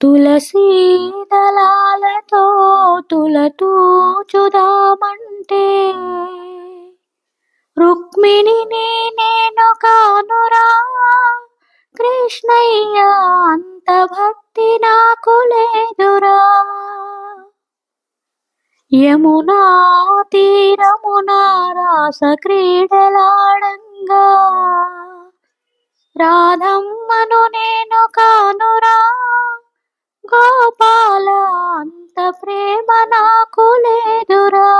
తులసీ దళాలతో తులతూచుదామంటే రుక్మిణిని నేను కానురా కృష్ణయ్య అంత భక్తి నాకు లేదురా. యమునా తీరమున రాస క్రీడలాడంగా రాధమ్మను నే గోపాల అంత ప్రేమ నాకు లేదురా.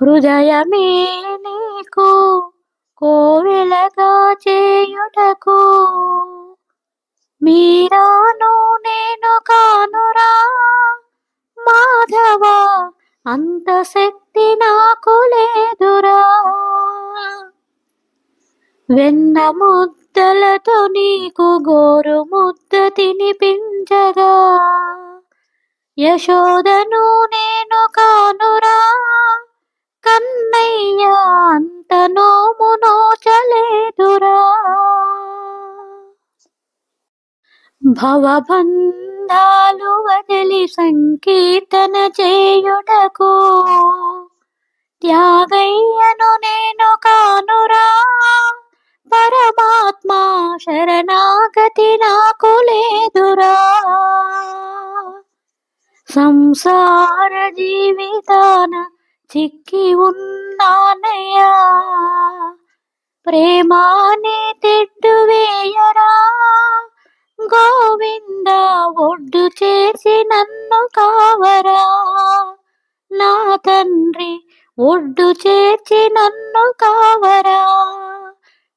హృదయమే నీకు కోవెలగా చేయుటకు. మీరాను నేను కానురా. మాధవ అంత శక్తి నాకు లేదురా. వెన్న ముద్దలతో నీకు గోరు ముద్ద తినిపించగా. యశోదను నేను కానురా కన్నయ్య అంత నోము నోచలేదురా భవబంధాలు వదిలి సంకీర్తన చేయుటకు త్యా ఆత్మా శరణాగతి నాకు లేదురా. సంసార జీవితాన చిక్కి ఉన్నానయ్యా. ప్రేమాని తిట్టు వేయరా. గోవింద ఒడ్డు చేసి నన్ను కావరా. నా తండ్రి ఒడ్డు చేర్చి నన్ను కావరా.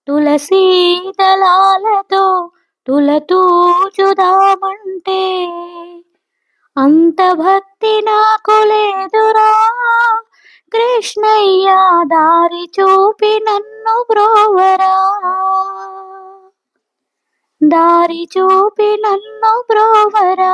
తులసీ దళాలతో తులతూచుదామంటే. అంత భక్తి నాకు లేదురా కృష్ణయ్య దారి చూపి నన్ను బ్రోవరా దారి చూపి నన్ను బ్రోవరా